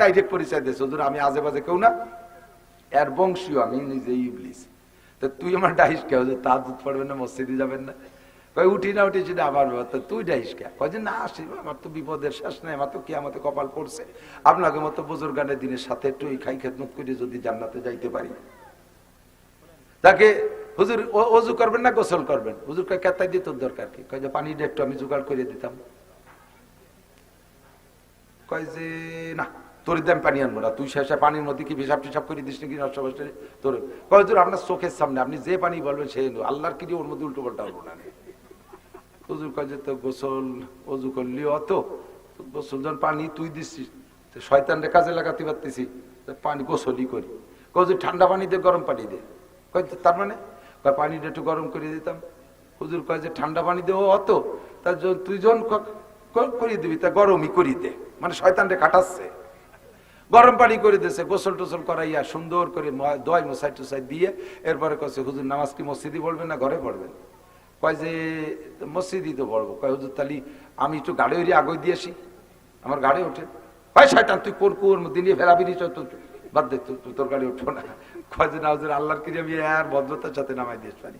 Direct পরিচয় আমি আজে বাজে কেউ না। বংশীয়, আমি ডাইস কে? দুধ না না। কই উঠি না তুই ডাইস কে? না আমার তো বিপদের নাই, আমার তো কি কপাল পড়ছে। আপনাকে মতো বুজুর্গানের দিনের সাথে একটু খাই খেদমত করে যদি জান্নাতে যাইতে পারি। তাকে, হুজুর অজু করবেন না, গোসল করবেন? হুজুর কয়, কেতাই দিয়ে তোর দরকার কি? কয় যে পানিটা একটু আমি জোগাড় করে দিতাম। কয় যে, না, তোর দাম পানি আনব না। তুই শেষে পানির মধ্যে কি হিসাব টিসাব করে দিস নাকি নষ্ট ফষ্ট তোর কয় তোর আপনার চোখের সামনে আপনি যে পানি বলবেন সেই নেব আল্লাহর কি ওর মধ্যে উল্টো পাল্টা হব না কয় যে তো গোসল অজু করলি অত। গোসল যখন পানি তুই দিচ্ছিস শয়তানরে কাজে লাগাতে পারতেছি। পানি গোসলই করি। যে ঠান্ডা পানি দে, গরম পানি দে। কয় তার মানে? কয়, পানিটা একটু গরম করে দিতাম। হুজুর কয় যে, ঠান্ডা পানি দে অত। তার তুই যখন করিয়ে দিবি, তা গরমই করি দে। মানে শয়তানরে কাটাচ্ছে গরম পানি করে দিয়েছে, গোসল টোসল করাইয়া সুন্দর করে ম- দয় মশাই টুসাই দিয়ে এরপরে কছে হুজুর, নামাজ কি মসজিদে পড়বেন না ঘরে পড়বেন? কয় যে, মসজিদই তো পড়ব। কয়, হুজুর তালি আমি একটু গাড়ি উড়িয়ে আগে দিয়ে আসি, আমার গাড়ি ওঠে। কয়, শয়তান, তুই কোন কুয়োর মধ্যে নিয়ে ফেরাবিরি চল তো বাদ দে, তোর গাড়ি উঠবো না। কয় যে, না, হুজুর, আল্লাহর কি আমি আর ভদ্রতার সাথে নামাই দিয়ে পারি।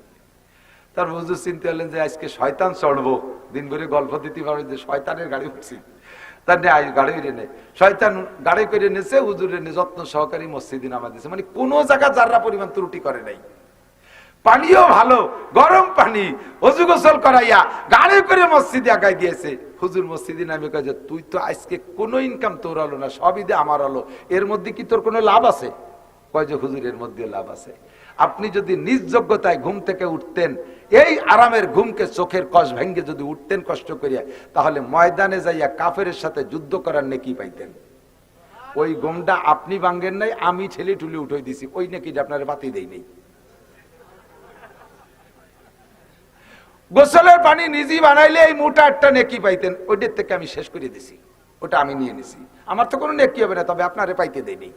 তার হুজুর চিনতে হলেন যে, আজকে শয়তান চড়বো। দিন করে গল্প দিতে পারবে যে, শয়তানের গাড়ি উঠছি। তার গাড়ি করে নে শয়তান গাড়ি করে নেছে হুজুরে নে যত্ন সহকারী মসজিদে নামা দিয়েছে মানে কোনো জায়গা যাররা পরিমাণ ত্রুটি করে নাই। পানিও ভালো, গরম পানি, অজু গোসল করাইয়া গাড়ি করে মসজিদে আগাই দিয়েছে। হুজুর মসজিদে নামে যে, তুই তো আজকে কোনো ইনকাম তোর হলো না, সবই দে আমার হলো। এর মধ্যে কি তোর কোনো লাভ আছে? কয় যে হুজুরের মধ্যে লাভ আছে। আপনি যদি নিজ যোগ্যতায় ঘুম থেকে উঠতেন, এই আরামের ঘুমকে চোখের কষ ভেঙ্গে যদি উঠতেন কষ্ট করিয়া, তাহলে ময়দানে যাইয়া কাফের সাথে যুদ্ধ করার নেকি পাইতেন। ওই ঘুমটা আপনি ভাঙ্গেন নাই, আমি ছেলে টুলি উঠে দিছি, ওই নেকিটা আপনার বাতি দেই নেই। গোসলের পানি নিজেই বানাইলে এই মোটা একটা নেকি পাইতেন, ওইটার থেকে আমি শেষ করে দিছি, ওটা আমি নিয়ে নিছি। আমার তো কোনো নেকি হবে না, তবে আপনারে পাইতে দেয়নি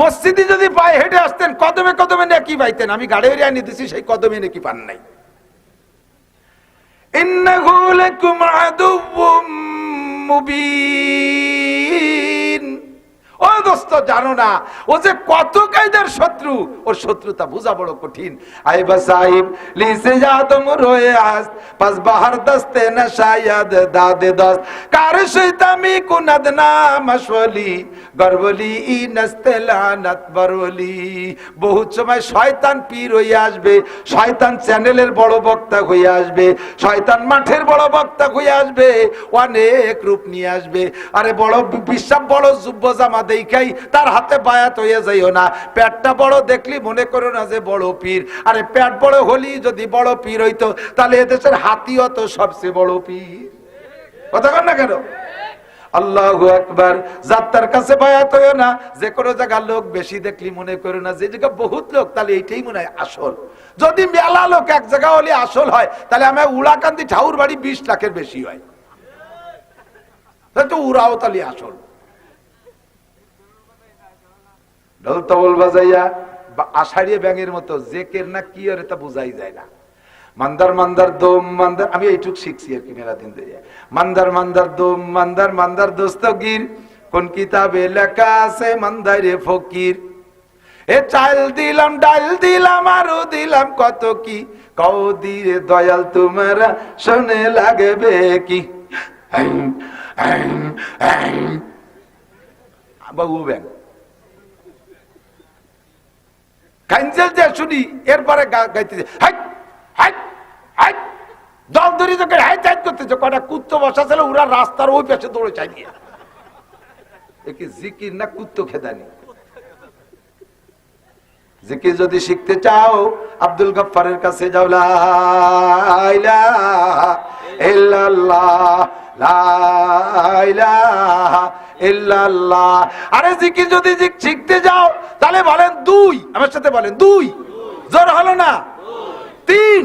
মসজিদে যদি পায়ে হেঁটে আসতেন, কদমে কদমে নাকি পাইতেন। আমি গাড়ি এরিয়া নিতেছি, সেই কদমে নাকি পান নাই। ও দোস্ত জানো না। ও যে কত কায়দার শত্রু, ওর শত্রুতা বোঝা বড় কঠিন। আইবা সাহিব, লিসে যা তুম রোয়ে আস, পাস বাহার দস্তে না শায়দ দাদে দস্ত। কার শৈতামি কুনাদ না মশওয়ালি গরবলি ই নস্তে লানাত বরবলি বহুত সময় শয়তান পীর হয়ে আসবে, শয়তান চ্যানেলের বড় বক্তা হয়ে আসবে, শয়তান মাঠের বড় বক্তা হয়ে আসবে, অনেক রূপ নিয়ে আসবে। আরে বড় বিশ্বাস বড় যুব্য জামা দেখাই তার হাতে বায়াত হয়ে যাইও না। পেটটা বড় দেখলি মনে করো না যে বড় পীর। আরে পেট বড় হলি যদি বড় পীর হইতো, তাহলে এদেশের হাতিও তো সবচেয়ে বড় পীর। কথা কর না কেন? লোক বেশি দেখলি মনে করো না, যে জায়গা বহুত লোক, তাহলে এইটাই মনে হয় আসল। যদি মেলা লোক এক জায়গা হলে আসল হয়, তাহলে আমার উড়াকান্দি ঠাউর বাড়ি বিশ বেশি হয়। উড়াও তাহলে আসল। তবল বাজাইয়া বা ব্যাঙের মতো জেকের না কি আর তা বোঝাই যায় না। মান্দার মান্দার দোম, মান্দার আমি এইটুক শিখছি আর কি মেলা দিন ধরে। মান্দার মান্দার দোম, মান্দার মান্দার দোস্তগির কোন কিতাবে লেখা আছে মান্দারে ফকির। এ চাল দিলাম ডাল দিলাম, আরও দিলাম, কত কি? কও দিরে দয়াল, তোমার শোনে লাগবে কি? বাবু ব্যাং যে শুনি, এরপরে গাইতেছে, হাইট হাইট হাইট। দল হাইট হাইট করতেছে কটা কুত্তো বসা ছিল, ওরা রাস্তার ওই পাশে দৌড়ে একে জিকির না কুত্তো খেদানি? জিকির যদি শিখতে চাও, আব্দুল গফফারের কাছে যাও, লা ইলাহা ইল্লাল্লাহ, লা ইলাহা আরে জিকির যদি শিখতে যাও, তাহলে বলেন দুই। আমার সাথে বলেন দুই। জোর হলো না? তিন।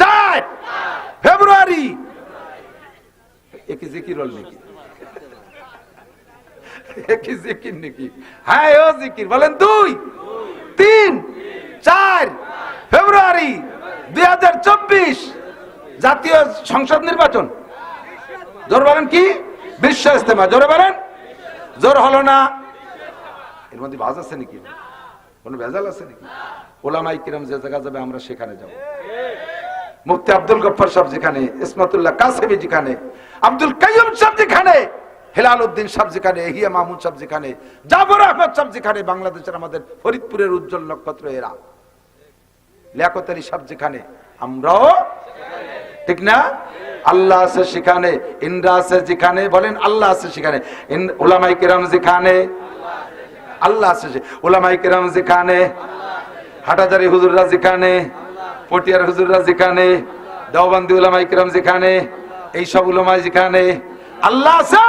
চার। ফেব্রুয়ারি। একে জিকির হল নাকি? জিকির নাকি? হ্যাঁ ও জিকির। বলেন দুই। তিন। চার। ফেব্রুয়ারি দুই হাজার চব্বিশ জাতীয় সংসদ নির্বাচন। জোর বলেন কি? বিশ্ব ইস্তেমা জোরে বলেন। জোর হলো না। এর মধ্যে ভাজ আছে নাকি? কোনো ভেজাল আছে নাকি? ওলামাই যে জায়গা যাবে, আমরা সেখানে যাব। মুফতি আব্দুল গফর সাহেব যেখানে, ইসমাতুল্লাহ কাসেমি যেখানে, আব্দুল কাইয়ুম সাহেব যেখানে হেলাল উদ্দিন সাহেব যেখানে, এহিয়া মাহমুদ সাহেব যেখানে, জাবর আহমদ সাহেব যেখানে, বাংলাদেশের আমাদের ফরিদপুরের উজ্জ্বল নক্ষত্র এরা। লিয়াকত আলী সাহেব যেখানে, আমরাও ঠিক না? আল্লাহ আছে সেখানে, ইন্দ্রা আছে যেখানে, বলেন আল্লাহ আছে সেখানে। ওলামাই কিরাম যেখানে? আল্লাহ আছে ওলামাই কিরাম যেখানে? হাটাজারি হুজুররা যেখানে? পটিয়ার হুজুররা যেখানে? দেওবন্দি উলামাই কিরাম যেখানে? এই সব উলামাই যেখানে? আল্লাহ আছে?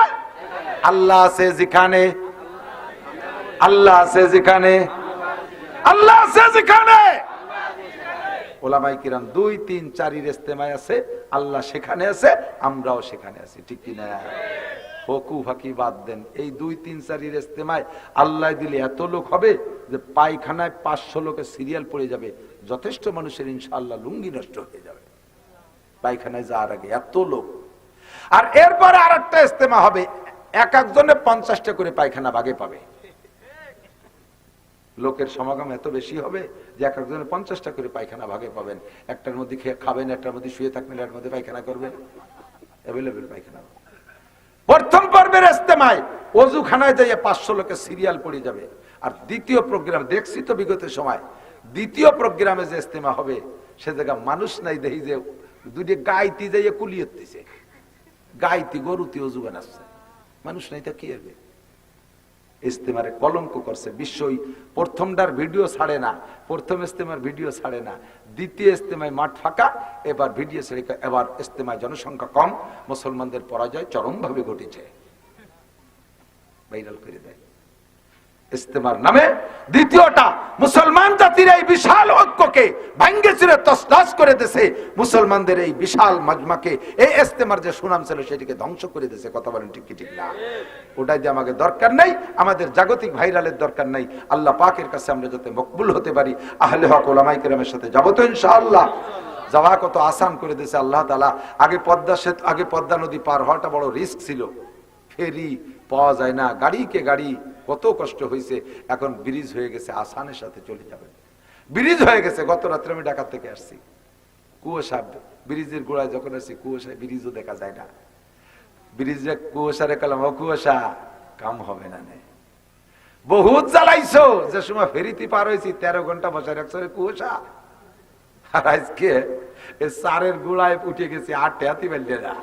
আল্লাহ আছে যেখানে? আল্লাহ আছে যেখানে? আল্লাহ আছে যেখানে? ওলামাই কিরাম দুই, তিন, চারির ইস্তেমায় আছে, আল্লাহ সেখানে আছে, আমরাও সেখানে আছি, ঠিক কিনা হকু ফাঁকি বাদ দেন? এই দুই, তিন, চারির ইস্তেমায় আল্লাহ দিলে এত লোক হবে যে পায়খানায় পাঁচশো লোকের সিরিয়াল পড়ে যাবে, যথেষ্ট মানুষের ইনশাআল্লাহ লুঙ্গি নষ্ট হয়ে যাবে। পায়খানায় যাওয়ার আগে এত লোক। আর এরপরে আর একটা ইস্তেমা হবে, এক একজনে পঞ্চাশটা করে পায়খানা ভাগে পাবে। লোকের সমাগম এত বেশি হবে যে এক একজনের পঞ্চাশটা করে পায়খানা ভাগে পাবেন। একটার মধ্যে খেয়ে খাবেন, একটার মধ্যে শুয়ে থাকবেন, একটার মধ্যে পায়খানা করবেন। অ্যাভেলেবেল পায়খানা। প্রথম পর্বের ইস্তেমায় অজুখানায় যাইয়ে পাঁচশো লোকের সিরিয়াল পড়ে যাবে। আর দ্বিতীয় প্রোগ্রাম দেখছি তো বিগত সময়, দ্বিতীয় প্রোগ্রামে যে ইস্তেমা হবে, সে জায়গা মানুষ নাই দেখি যে দুটি গাইতি যাইয়ে কুলিয়েছে গাইতি গরুতি অজু বানাচ্ছে। মানুষ নাই তা কি হবে? ইস্তেমারে কলঙ্ক করছে। বিশ্বই প্রথমটার ভিডিও ছাড়ে না, প্রথম ইস্তেমার ভিডিও ছাড়ে না। দ্বিতীয় ইস্তেমায় মাঠ ফাঁকা, এবার ভিডিও ছেড়ে এবার ইস্তেমায় জনসংখ্যা কম, মুসলমানদের পরাজয় চরমভাবে ঘটেছে। ভাইরাল করে দেয়। ইস্তেমার নামে। দ্বিতীয়টা, মুসলমান জাতির এই বিশাল ঐক্যকে ভাঙ্গে চিরে তসনস করে দেশে মুসলমানদের এই বিশাল মাজমাকে, এই ইস্তেমার যে সুনাম ছিল সেটিকে ধ্বংস করে দেশে কথা বলেন ঠিক ঠিক না? ওটাই যে আমাকে দরকার নাই, আমাদের জাগতিক ভাইরালের দরকার নাই। আল্লাহ পাকের কাছে আমরা যাতে মকবুল হতে পারি। আহলে হক ওলামাই কেরামের সাথে যাব তো ইনশাআল্লাহ। যাওয়া কত আসান করে দিয়েছে আল্লাহ তালা আগে পদ্মা সেতু, আগে পদ্মা নদী পার হওয়াটা বড় রিস্ক ছিল। ফেরি পাওয়া যায় না, গাড়িকে গাড়ি কত কষ্ট হয়েছে এখন ব্রিজ হয়ে গেছে, আসানের সাথে চলে যাবেন ব্রিজ হয়ে গেছে, গত রাত্রে আমি ঢাকা থেকে আসছি। কুয়াশা ব্রিজের গোড়ায় যখন আসছি, কুয়াশায় ব্রিজও দেখা যায় না। ব্রিজে কুয়াশা রেখালাম ও কুয়াশা, কাম হবে না নে। বহুত জ্বালাইছো, যে সময় ফেরিতে পার হয়েছি, তেরো ঘণ্টা বসে রাখছো কুয়াশা। আর আজকে সারের গোড়ায় উঠে গেছে, আটে হাতি না।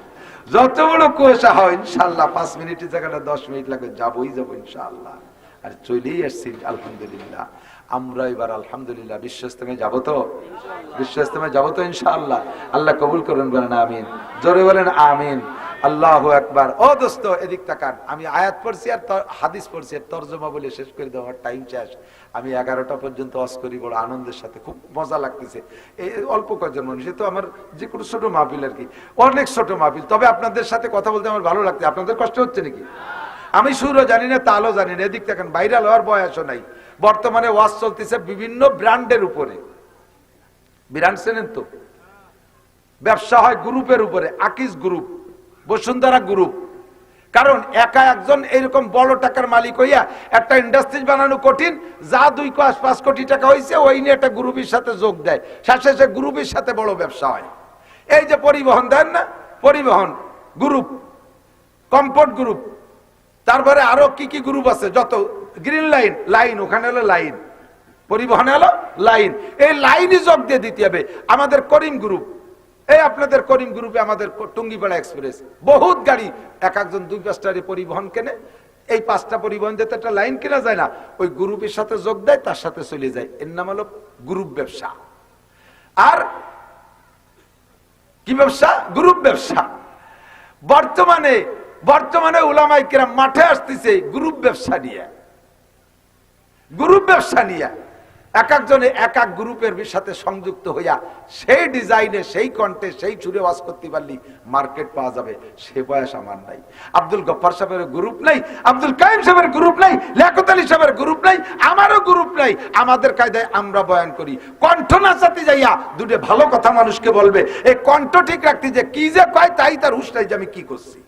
যত বড় কুয়াশা হয় ইনশাল্লাহ পাঁচ মিনিটের জায়গাটা, দশ মিনিট লাগবে যাবোই যাব ইনশাল্লাহ আর চলেই আসছি, আলহামদুলিল্লাহ। আমরা এবার, আলহামদুলিল্লাহ বিশ্ব ইস্তেমে যাব তো? বিশ্ব ইস্তেমে যাব তো ইনশাআল্লাহ। আল্লাহ কবুল করুন, বলেন আমিন। জোরে বলেন আমিন। আল্লাহ একবার ও দোস্ত, এদিক তাকান। আমি আয়াত পড়ছি আর হাদিস পড়ছি আর তর্জমা বলে শেষ করে দেওয়ার টাইম শেষ। আমি এগারোটা পর্যন্ত অস করি, বড় আনন্দের সাথে। খুব মজা লাগতেছে। এই অল্প কয়েকজন মানুষ। তো আমার যে কোনো ছোট মাহফিল আর কি। অনেক ছোট মাহফিল। তবে আপনাদের সাথে কথা বলতে আমার ভালো লাগছে। আপনাদের কষ্ট হচ্ছে নাকি? আমি সুরও জানি না, তালও জানি না। এদিক দেখেন ভাইরাল হওয়ার বয়সও নাই। বর্তমানে ওয়াজ চলতেছে বিভিন্ন ব্র্যান্ডের উপরে। ব্র্যান্ড চেনেন তো? ব্যবসা হয় গ্রুপের উপরে। আকিস গ্রুপ। বসুন্ধরা গ্রুপ কারণ একা একজন এরকম বড় টাকার মালিক হইয়া একটা ইন্ডাস্ট্রি বানানো কঠিন, যা দুই পাঁচ পাঁচ কোটি টাকা হয়েছে ওই নিয়ে একটা গ্রুপের সাথে যোগ দেয়। শেষে সে গ্রুপের সাথে বড় ব্যবসা হয়। এই যে পরিবহন, দেন না? পরিবহন গ্রুপ কমফোর্ট গ্রুপ তারপরে আরও কি কি গ্রুপ আছে? যত গ্রিন লাইন লাইন ওখানে হলো লাইন পরিবহনে হলো লাইন এই লাইনই যোগ দিয়ে দিতে হবে। আমাদের করিম গ্রুপ এই আপনাদের করিম গ্রুপে আমাদের টুঙ্গিপাড়া এক্সপ্রেস। বহুত গাড়ি, এক একজন দুই পাঁচটারে পরিবহন কেনে। এই পাঁচটা পরিবহন যেতে একটা লাইন কেনা যায় না, ওই গ্রুপের সাথে যোগ দেয়, তার সাথে চলে যায়। এর নাম হলো গ্রুপ ব্যবসা। আর কি ব্যবসা? গ্রুপ ব্যবসা। বর্তমানে বর্তমানে উলামাই কিরাম মাঠে আসতেছে গ্রুপ ব্যবসা নিয়ে। গ্রুপ ব্যবসা নিয়ে। এক একজনে এক এক গ্রুপের সাথে সংযুক্ত হইয়া সেই ডিজাইনে, সেই কণ্ঠে, সেই ছুড়ে ওয়াজ করতে পারলি মার্কেট পাওয়া যাবে। সে বয়স আমার নাই। আব্দুল গফার সাহেবের গ্রুপ নাই, আব্দুল কাইম সাহেবের গ্রুপ নাই, লিয়াকত আলী সাহেবের গ্রুপ নাই, আমারও গ্রুপ নাই। আমাদের কায়দায় আমরা বয়ান করি। কণ্ঠ নাচাতে যাইয়া দুটো ভালো কথা মানুষকে বলবে। এই কণ্ঠ ঠিক রাখতে যে কি যে কয়, তাই তার হুশ নাই যে আমি কি করছি।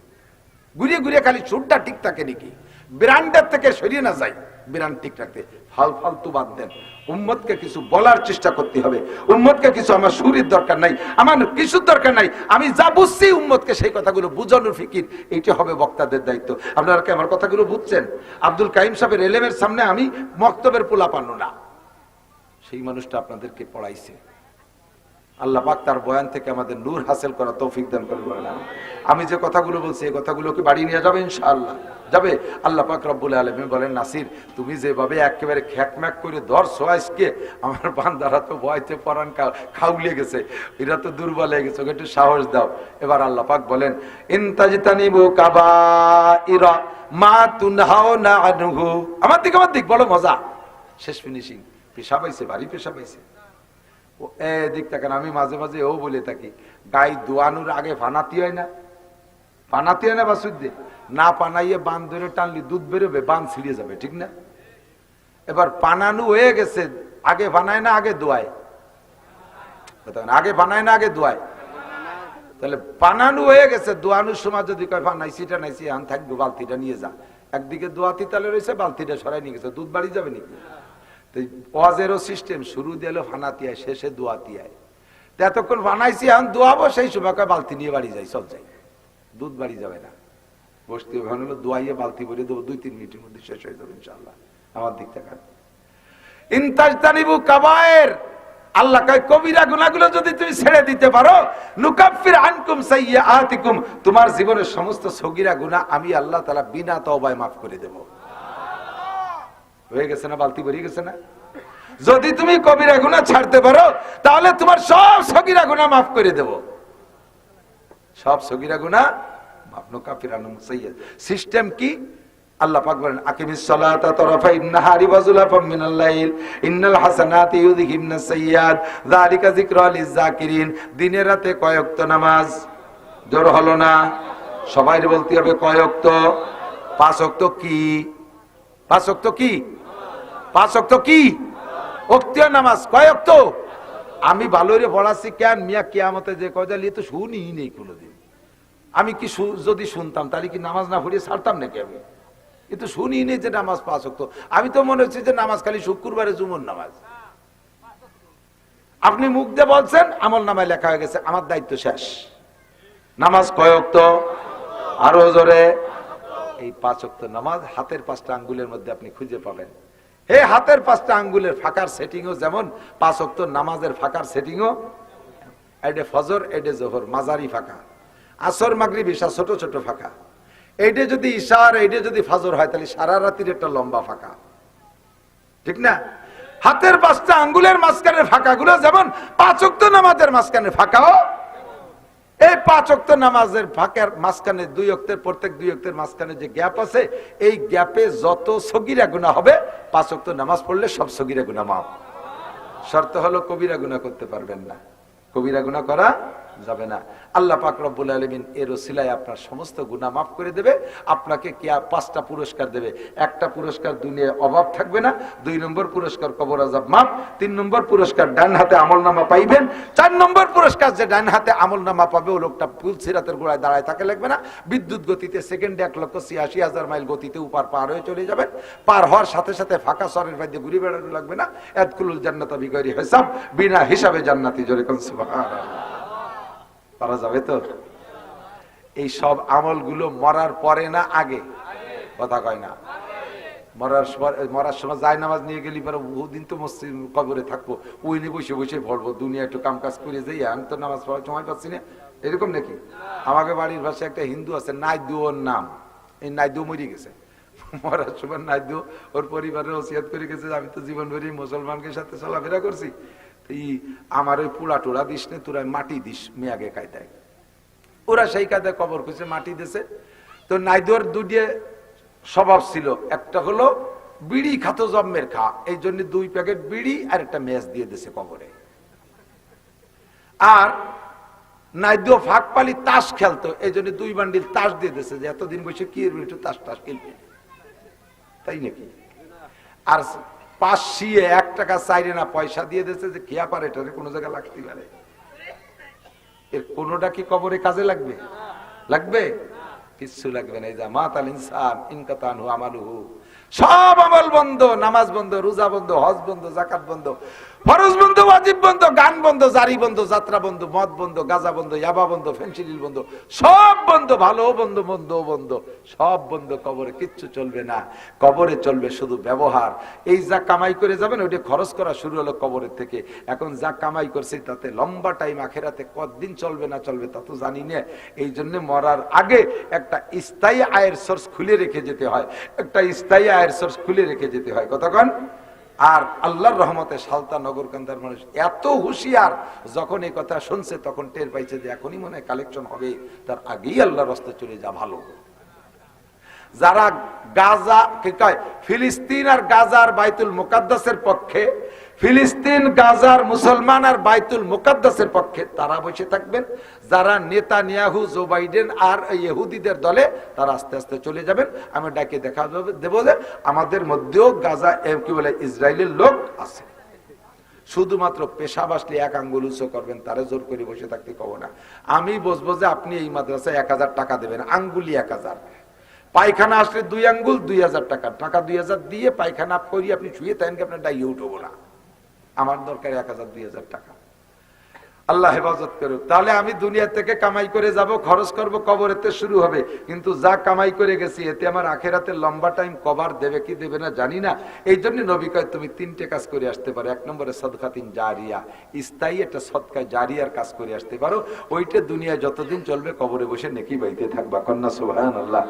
ঘুরিয়ে ঘুরিয়ে খালি সুরটা ঠিক থাকে নাকি? ব্র্যান্ডের থেকে সরিয়ে না যায়। ব্রান্ড ঠিক রাখতে। ফাল ফালতু বাদ দেন। উম্মতকে কিছু বলার চেষ্টা করতে হবে। উম্মতকে কিছু আমার সুরের দরকার নাই, আমার কিছুর দরকার নাই। আমি যা বুঝছি উম্মতকে সেই কথাগুলো বুঝানোর ফিকির, এইটা হবে বক্তাদের দায়িত্ব। আপনারা কি আমার কথাগুলো বুঝছেন? আব্দুল কাইম সাহেবের এলেমের সামনে আমি মক্তবের পোলা পানো না। সেই মানুষটা আপনাদেরকে পড়াইছে। আল্লাহ পাক তার বয়ান থেকে আমাদের নূর হাসিল করা তৌফিক দান করে বলেন আমি যে কথাগুলো বলছি, এই কথাগুলোকে বাড়ি নিয়ে যাবে ইনশাআল্লাহ। যাবে? আল্লাহ পাক রব্বুল আলমী বলেন, নাসির, তুমি যেভাবে একেবারে খ্যাকম্যাক করে ধর সোয়াইসকে আমার বান্দারা তো ভয়তে পরান খাউলে গেছে। এরা তো দুর্বল হয়ে গেছে একটু সাহস দাও। এবার আল্লাহ পাক বলেন ইনতাজিতানিবু কাবা ইরা মা তুনহাও না আনহু। আমার দিক আমার দিক বড় মজা। শেষ ফিনিশিং। পেশা পাইছে ভারী পেশা পাইছে এদিক আমি মাঝে মাঝে ও বলে থাকি, গাই দোয়ানোর আগে ফানাতি হয় না। পানাতি হয় না বা সুদ্ধে না পানাইয়ে বান ধরে টানলি, দুধ বেরোবে, বান ছিঁড়ে যাবে, ঠিক না? এবার পানানু হয়ে গেছে, আগে বানায় না, আগে দোয়ায়। আগে বানায় না, আগে দোয়ায়। তাহলে পানানু হয়ে গেছে, দোয়ানোর সময় যদি কয় বানাইছি টানাইছি আন থাকব বালতিটা নিয়ে যা। একদিকে দোয়াতি তালে রয়েছে বালতিটা সরাই নিয়ে গেছে, দুধ বাড়ি যাবে নাকি? ওয়াজেরও সিস্টেম, শুরু দিল ফানাতিয়ায় শেষে দোয়াতিয়ায় এতক্ষণ বানাইছি, এখন দোয়াবো, সেই সময় বালতি নিয়ে বাড়ি যাই, চল যাই। দুধ বাড়ি যাবে না। বসতে ওখানে দোয়াইয়ে বালতি ভরে দেবো, দুই, তিন মিনিটের মধ্যে শেষ হয়ে যাবে ইনশাল্লাহ আমার দিক থেকে। ইনতাজতানিবু কাবায়ের, আল্লাহ কয়, কবিরা যদি তুমি ছেড়ে দিতে পারো, নুকাফির আনকুম সাইয়্যাতিকুম, তোমার জীবনের সমস্ত সগীরা গুনাহ আমি আল্লাহ তাআলা বিনা তওবায় মাফ করে দেব। হয়ে গেছে না, বালতি ভরে গেছে না? যদি তুমি কবিরা গুনাহ ছাড়তে পারো, তাহলে তোমার সব সগীরা গুনাহ মাফ করে দেব। সব সগীরা আনকুম সিস্টেম কি? দিনে রাতে কয়েকত নামাজ? জোর হলো না? সবাই বলতে হবে কয়েকত পাঁচ ওয়াক্ত কি? পাঁচ ওয়াক্ত কি? পাঁচ ওয়াক্ত কি? ওক্তীয় নামাজ। কয়েকত আমি ভালো রে পড়াচ্ছি কেন? মিয়া কিয়ামতে যে কয় লিয়ে তো শুনি নেই কোনোদিন। আমি কি যদি শুনতাম, তাহলে কি নামাজ না পড়িয়ে ছাড়তাম নাকি আমি? কিন্তু শুনি নেই যে নামাজ পাঁচ হতো আমি তো মনে হচ্ছে যে নামাজ খালি শুক্রবারে জুমন নামাজ। আপনি মুখ দিয়ে বলছেন, আমল নামায় লেখা হয়ে গেছে, আমার দায়িত্ব শেষ। নামাজ কয়ক্ত আরও জোরে। এই পাঁচ অক্ত নামাজ হাতের পাঁচটা আঙ্গুলের মধ্যে আপনি খুঁজে পাবেন। হে হাতের পাঁচটা আঙ্গুলের ফাঁকার সেটিংও যেমন, পাঁচ অক্ত নামাজের ফাঁকার সেটিংও এডে ফজর এডে জোহর, মাঝারি ফাঁকা। আসর, মাগরিব ঈশা ছোট ছোট ফাঁকা। এইটা যদি ঈশা আর এইটা যদি ফাজর হয়, তাহলে সারা রাতির একটা লম্বা ফাঁকা। ঠিক না? হাতের পাঁচটা আঙ্গুলের মাঝখানের ফাঁকাগুলো যেমন, পাঁচ অক্ত নামাজের মাঝখানে ফাঁকাও এই পাঁচ অক্ত নামাজের ফাঁকের মাঝখানে, দুই অক্তের প্রত্যেক দুই অক্তের মাঝখানে যে গ্যাপ আছে, এই গ্যাপে যত সগিরা গুণা হবে, পাঁচ অক্ত নামাজ পড়লে সব সগিরা গুণা মাপ শর্ত হলো কবিরা গুণা করতে পারবেন না। কবিরা গুণা করা যাবে না। আল্লাহ পাক রব্বুল আলমিন এর ওসিলায় আপনার সমস্ত গুণা মাফ করে দেবে, আপনাকে কি পাঁচটা পুরস্কার দেবে। একটা পুরস্কার দুনিয়ায় অভাব থাকবে না, দুই নম্বর পুরস্কার কবর আজাব মাপ তিন নম্বর পুরস্কার ডান হাতে আমল নামা পাইবেন, চার নম্বর পুরস্কার যে ডান হাতে আমল নামা পাবে, ও লোকটা পুল সিরাতের গোড়ায় দাঁড়ায় থাকে লাগবে না। বিদ্যুৎ গতিতে সেকেন্ডে এক লক্ষ ছিয়াশি হাজার মাইল গতিতে উপার পার হয়ে চলে যাবেন। পার হওয়ার সাথে সাথে ফাঁকা সরের মধ্যে ঘুরে বেড়ানো লাগবে না। এদকুলুল জান্নাত বিগরি হিসাব, বিনা হিসাবে জান্নাতি জোরে কোন পারা যাবে তো? এই সব আমলগুলো মরার পরে না আগে? কথা কয় না। মরার সময় মরার সময় যায় নামাজ নিয়ে গেলি পরে বহুদিন তো মসজিদ, কবরে থাকব। ওই নিয়ে বসে বসে পড়ব দুনিয়া একটু কাম কাজ করে যাই, আমি তো নামাজ পড়ার সময় পাচ্ছি না। এরকম নাকি? আমাকে বাড়ির ভাষায় একটা হিন্দু আছে, নাইদু ওর নাম। এই নাইদু মরি গেছে। মরার সময় নাইদু ওর পরিবারের ওসিয়াত করে গেছে, আমি তো জীবন ভরি মুসলমানকে সাথে চলাফেরা করছি। তো ই আমার ওই পোড়া টোড়া দিস নে, তোরা মাটি দিস মেয়াগে কায়দায় ওরা সেই কায়দায় কবর খুঁজে মাটি দিছে। তো নাইদুর দুটিয়ে স্বভাব ছিল, একটা হলো বিড়ি খাতো জন্মের খা, এই জন্য দুই প্যাকেট বিড়ি আর একটা ম্যাচ দিয়ে দিছে কবরে। আর নাইদুও ফাঁক পালি তাস খেলতো, এই জন্য দুই বান্ডিল তাস দিয়ে দিছে যে এতদিন বসে কি তাস টাস খেলবে? তাই নাকি? আর পাঁচ শিয়ে এক টাকা চাইরে না, পয়সা দিয়ে দিয়েছে যে কোনো জায়গায় লাগতে পারে। এর কোনোটা কি কবরে কাজে লাগবে? লাগবে? কিচ্ছু লাগবে না। এই যা মাতাল ইনসান, ইনকাতানহু আমালুহু। সব আমল বন্ধ, নামাজ বন্ধ, রোজা বন্ধ, হজ বন্ধ জাকাত বন্ধ। ফরজ বন্ধ, ওয়াজিব বন্ধ, গান বন্ধ, জারি বন্ধ, যাত্রা বন্ধ, মদ বন্ধ, গাজা বন্ধ, ইয়াবা বন্ধ ফেন্সিডিল বন্ধ, সব বন্ধ, ভালো বন্ধ বন্ধ বন্ধ, সব বন্ধ, কবরে কিচ্ছু চলবে না। কবরে চলবে শুধু ব্যবহার। এই যা কামাই করে যাবেন, ওইটা খরচ করা শুরু হলো কবরের থেকে। এখন যা কামাই করছে, তাতে লম্বা টাইম আখেরাতে কতদিন চলবে না চলবে তা তো জানি না। এই জন্য মরার আগে একটা স্থায়ী আয়ের সোর্স খুলে রেখে যেতে হয়। একটা স্থায়ী আয়ের সোর্স খুলে রেখে যেতে হয়। কতক্ষণ? আর আল্লাহর রহমতে সালতা নগর কান্দার মানুষ এত হুঁশিয়ার, যখন এই কথা শুনছে তখন টের পাইছে যে এখনই মনে কালেকশন হবে, তার আগেই আল্লাহর রাস্তায় চলে যা ভালো যারা গাজা, কি কয়, ফিলিস্তিন আর গাজার বাইতুল মোকাদ্দাসের পক্ষে ফিলিস্তিন গাজার মুসলমান আর বাইতুল মুকাদ্দাসের পক্ষে তারা বসে থাকবেন। যারা নেতা নিয়াহু জো বাইডেন আর ইহুদিদের দলে তারা আস্তে আস্তে চলে যাবেন। আমি ডাকে দেখা দেবো যে আমাদের মধ্যেও গাজা এ, কি বলে ইসরায়েলের লোক আছে। শুধুমাত্র পেশা বাসলে এক আঙ্গুল উঁচু করবেন তারা জোর করে বসে থাকতে কব না। আমি বসবো যে আপনি এই মাদ্রাসায় এক হাজার টাকা দেবেন আঙ্গুলি এক হাজার। পায়খানা আসলে দুই আঙ্গুল দুই হাজার টাকা টাকা দুই হাজার দিয়ে পায়খানা করি আপনি শুয়ে কি আপনার ডাইয়ে উঠবো না। আমার দরকার এক হাজার, দুই হাজার টাকা। আল্লাহ হেফাজত করুক। তাহলে আমি দুনিয়া থেকে কামাই করে যাব, খরচ করব, কবরেতে শুরু হবে। কিন্তু যা কামাই করে গেছি, এতে আমার আখেরাতে লম্বা টাইম কভার দেবে কি দেবে না জানি না। এই জন্য নবী কয়, তুমি তিনটে কাজ করে আসতে পারো। এক নম্বরে সদকাতিন জারিয়া। স্থায়ী একটা সদকা জারিয়ার কাজ করে আসতে পারো। ওইটা দুনিয়া যতদিন চলবে কবরে বসে নেকি বাইতে থাকবা। কন্যা সুবহান আল্লাহ